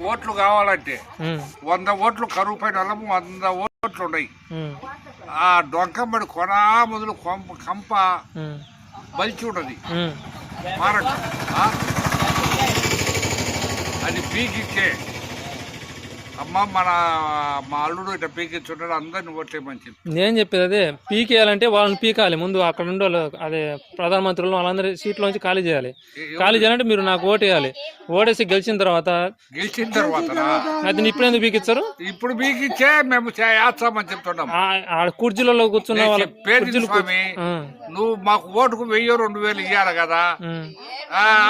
ఓట్లు కావాలంటే వంద ఓట్లు కరువు పైన వంద ఓట్లు ఉన్నాయి. ఆ డొంకమ్మడి కొన మొదలు కొంప కంప బలిచి ఉన్నది. మారక? అది పీకిచ్చే అమ్మ మన మా అల్లుడు ఇట్లా పీకిచ్చుంటాడు అందరిని ఓట్లే మంచిది నేను చెప్పేది అదే పీకేయాలంటే వాళ్ళని పీకాలి. ముందు అక్కడ ఉండే వాళ్ళు అదే ప్రధానమంత్రులు వాళ్ళందరి సీట్లోంచి ఖాళీ చేయాలి. ఖాళీ చేయాలంటే మీరు నాకు ఓటేయాలి. ఓటేసి గెలిచిన తర్వాత గెలిచిన తర్వాత అది ఇప్పుడు ఎందుకు పీకిచ్చారు? ఇప్పుడు పీకిచ్చే మేము చే- వేస్తామని చెప్తున్నాం. ఆ- కుర్చీలలో కూర్చున్న వాళ్ళ కుర్చీలు నువ్వు మాకు ఓటుకు వెయ్యి రెండు వేలు ఇవ్వాలి కదా.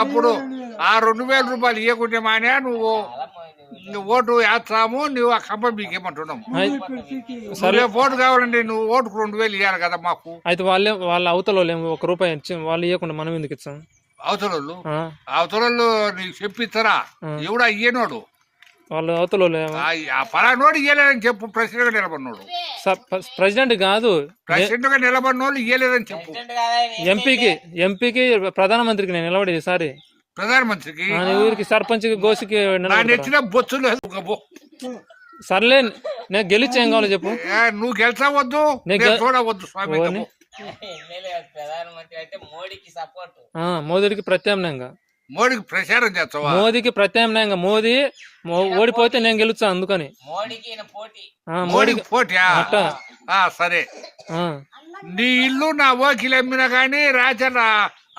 అప్పుడు ఆ రెండు వేల రూపాయలు ఇవ్వకుంటే మానే నువ్వు ఓటు వేస్తాము నువ్వు ఆ కంప మీకేమంటున్నావు అయి- సరే ఓటు కావాలంటే నువ్వు ఓటుకు రెండు వేలు ఇవ్వాలి కదా మాకు. అయితే వాళ్ళే వాళ్ళ అవతల వాళ్ళు ఒక రూపాయి ఇచ్చి వాళ్ళు ఇవ్వకుండా మనం ఎందుకు ఇచ్చాం అవతలలు ఆ, అవతలలు నీకు చెప్పిస్తారా? ఎవడా ఇయ్యనోడు? వాళ్ళు అవతల వాళ్ళు ఏమో. ఆ ఆ పలానోడు ఇయ్యలేదని చెప్పు ప్రెసిడెంట్గా నిలబడినోడు ప్రెసిడెంట్ కాదు. ప్రెసిడెంట్గా నిలబడినోళ్ళు ఇయ్యలేదని చెప్పు. ఎంపీకి ఎంపీకి ప్రధానమంత్రికి నేను నిలబడేది సారి ప్రధానమంత్రికి ఊరికి సర్పంచ్ గోసికి నా నిలబడతారా? నెచ్చిన బొచ్చు లేదు సర్లే నేను గెలిచి ఏం కావాలో చెప్పు. నువ్వు గెలిచవద్దు చూడవద్దు స్వామి మోదీకి ప్రత్యామ్నాయంగా. మోడీకి ప్రచారం చేస్తావా? మోదీకి ప్రత్యామ్నాయంగా. మోదీ ఓడిపోతే నేను గెలుస్తా అందుకని. మోడీకి పోటీ. ఆ, మోడీ మోడీకి పోటా అట్ట. ఆ, సరే. నీ ఇల్లు నా ఓకిలు అమ్మినా కానీ రాజన్న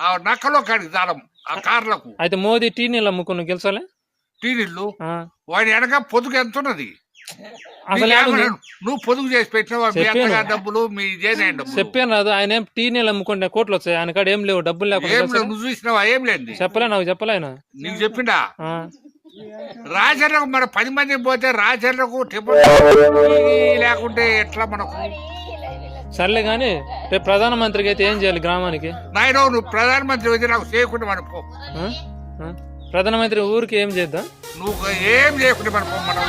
ఆ నక్కలో కాడికి దాడం ఆ కార్లకు. అయితే మోదీ టీ నీళ్ళు అమ్ముకుని గెలిచాలే? టీనిల్లు ఆ, వాడి వెనక పొదుగు ఎంత ఉన్నది? నువ్వు పొదుగు చేసి. అత్తగారి డబ్బులు మీ డబ్బులు చెప్పాను రాదు ఆయన ఏం టీ నీళ్ళు అమ్ముకుంటే కోట్లు వచ్చాయి ఆయన కాడ ఏం లేవు డబ్బులు లేకుండా నువ్వు చూసినావా? ఏం లేండి చెప్పలే నాకు చెప్పలే నీకు చెప్పిండా? రాజర్లకు మన పది మంది పోతే రాజర్లకు లేకుంటే ఎట్లా మనకు? సర్లే కానీ రేపు ప్రధానమంత్రికి అయితే ఏం చేయాలి గ్రామానికి? నాయన నువ్వు ప్రధానమంత్రి వచ్చి నాకు చేయకుండా మనం పో. ఆ? ఆ? ప్రధానమంత్రి ఊరికి ఏం చేద్దాం? నువ్వు ఏం చేయకుండా మనం పో మనం.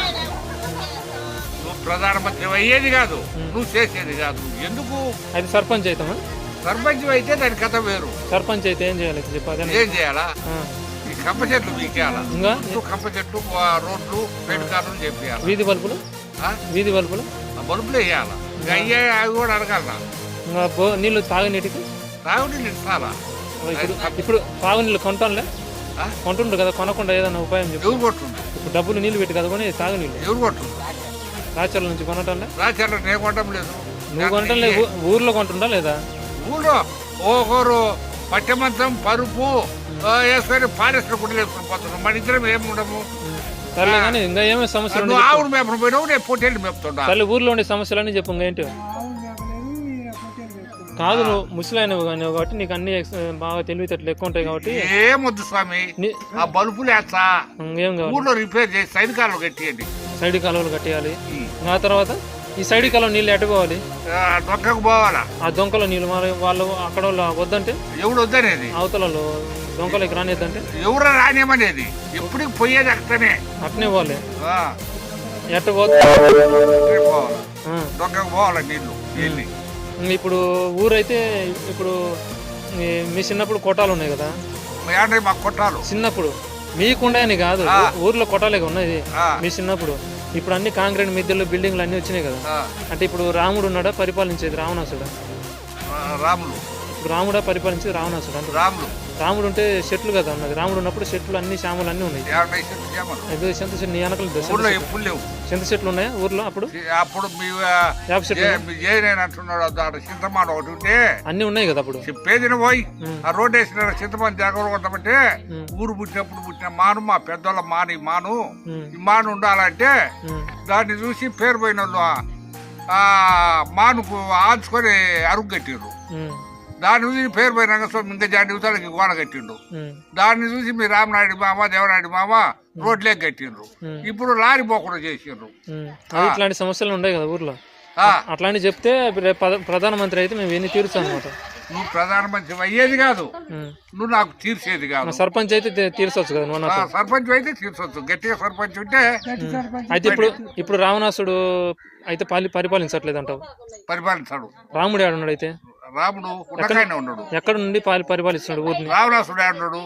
నువ్వు ప్రధానమంత్రి అయ్యేది కాదు నువ్వు చేసేది కాదు. ఎందుకు? అయితే సర్పంచ్ అవుతామా సర్పంచ్ అయితే దాని కథ వేరు. సర్పంచ్ అయితే ఏం చేయాలి? చెప్పు అదే ఏం చేయాలా? ఆ. ఈ కంప చెట్లు మీకేయాలా? ఇంకా? చుట్టూ కంప చెట్టు ఆ రోడ్లు పెట్టుకారులు చెప్పేయాలి? వీధి బల్బులు? వీధి బల్బులు? బల్బులు వేయాలా? అయ్యే అవి కూడా బో నీళ్ళు తాగునీటికి తాగునీళ్ళు ఇస్తారా ఇప్పుడు ఇప్పుడు తాగునీళ్ళు కొంటానులే. ఆ? కొంటుండ్రు కదా కొనకుండా ఏదైనా ఉపాయం చెప్పు. ఎవరు కొట్టుండు? ఇప్పుడు డబ్బులు నీళ్ళు పెట్టి కదా కొని తాగునీళ్ళు ఎవరు కొట్టుండు? రాచర్ల నుంచి కొనటంలే రాచర్ల నేను కొట్టం లేదు. నువ్వు కొంటం లేదు. ఊర్లో కొంటుండా లేదా? ఊళ్ళో ఒకరు పట్టెమంతం పరుపు వేసుకొని పోతున్నాం. మన ఇద్దరం ఏమి ఉండము? సర్లే కానీ ఇంకా ఏమేమి సమస్యలు నువ్వు మేపను పోయినావు నేను పొట్టేళ్ళు మేపుతుండా? సర్లే ఊర్లో ఉండే సమస్యలన్నీ చెప్పు ఇంకా ఏంటి? కాదు నువ్వు ముసలైనవి కానీ కాబట్టి నీకు అన్ని బాగా తెలివితేటలు ఎక్కువ ఉంటాయి కాబట్టి ఏమొద్దు స్వామి నీ- ఆ బల్బులు వేస్తా. కావాలి? ఊళ్ళో రిపేర్ చేసి సైడ్ కాళ్ళు కట్టియండి. సైడ్ కాలువలు కట్టేయాలి. ఆ తర్వాత? ఈ సైడ్ కాలువ నీళ్ళు ఎట్టుకోవాలి ఆ, డొక్కకు పోవాలా? ఆ దొంకలో నీళ్ళు మరి వాళ్ళు అక్కడ వాళ్ళు వద్దంటే? ఎవడు వద్దనేది? అవతల వాళ్ళు దొంకలకి రానిద్దంటే? ఎవరు రానేమనేది ఎప్పటికి పోయేది అక్కడనే. అట్నే ఆ, ఎట్ట పోతే? పోవాలా. డొక్కకు పోవాలా నీళ్ళు వెళ్ళి ఇప్పుడు ఊరైతే ఇప్పుడు మీ- మీ చిన్నప్పుడు కొట్టాలు ఉన్నాయి కదా? మాకు కొట్టాలు చిన్నప్పుడు. మీకుండాయని కాదు. ఊర్లో కొట్టాలే ఉన్నాయి. మీ చిన్నప్పుడు. ఇప్పుడు అన్ని కాంక్రీట్ మిద్దెలు బిల్డింగ్లు అన్ని వచ్చినాయి కదా. అంటే ఇప్పుడు రాముడు ఉన్నాడా? పరిపాలించేది రావణాసుడా? ఇప్పుడు రాముడా పరిపాలించేది రావణాసుడు అంటే రాములు రాముడు. ఉంటే చెట్లు కదా ఉన్నది రాముడు ఉన్నప్పుడు చెట్లు అన్ని శ్యామలు అన్ని ఉన్నాయి. అదే చింత చెట్టు నీ లేవు. చింత చెట్లు ఉన్నాయా ఊర్లో అప్పుడు? అప్పుడు వేప చెట్లు చింతమాను ఒకటి ఉంటే అన్ని ఉన్నాయి కదా అప్పుడు. చెప్పేదిన పోయి. ఆ రోడ్ వేసిన చింతమాను జాగ్రత్త ఉమ్. ఊరు పుట్టినప్పుడు పుట్టిన మాను మా పెద్దోళ్ళ మాను మాను ఈ మాను ఉండాలంటే దాన్ని చూసి పేరు పోయిన వాళ్ళు మానుకు ఆల్చుకొని అరుగు కట్టిండ్రు ఉమ్, దాన్ని చూసి పేరు పోయినాక సో ఇంకా జాడి యువతలకి గోడ కట్టిండు దాన్ని చూసి మీ రామనాయుడు మామ దేవనాయుడు మామ రోడ్లే కట్టిండ్రు. ఇప్పుడు లారీ పోకుండా చేసిండ్రు. ఇట్లాంటి సమస్యలు ఉన్నాయి కదా ఊర్లో. ఆ, అట్లాంటివి చెప్తే ప్రధానమంత్రి అయితే మేము ఎన్ని తీరుస్తాం అనమాట నువ్వు ప్రధానమంత్రి అయ్యేది కాదు. నువ్వు నాకు తీర్చేది కాదు. సర్పంచ్ అయితే తీర్చొచ్చు కదా సర్పంచ్ అయితే తీర్చొచ్చు గట్టిగా సర్పంచ్ ఉంటే అయితే ఇప్పుడు ఇప్పుడు రావణాసుడు అయితే పాలి పరిపాలించట్లేదు అంటావు పరిపాలిస్తాడు. రాముడు ఆడున్నాడు అయితే? రాముడు ఉండకాయనే ఉన్నాడు. ఎక్కడ నుండి పాలి పరిపాలిస్తున్నాడు ఊరిని? రావణాసుడే ఉన్నాడు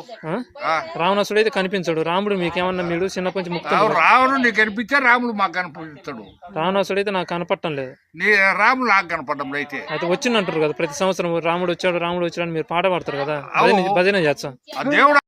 రావణాసుడు అయితే కనిపించాడు. రాముడు మీకేమన్నా మీరు చిన్నప్పటి నుంచి ముక్త రావు- రావణుడు నీకు కనిపించే రాముడు మాకు కనిపిస్తాడు. రావణాసుడు అయితే నాకు కనపడటం లేదు. నీ రాముడు నాకు కనపడడం అయితే. అయితే వచ్చిందంటారు కదా ప్రతి సంవత్సరం రాముడు వచ్చాడు రాముడు వచ్చాడు మీరు పాట పాడతారు కదా? భజన చేస్తాం. దేవుడు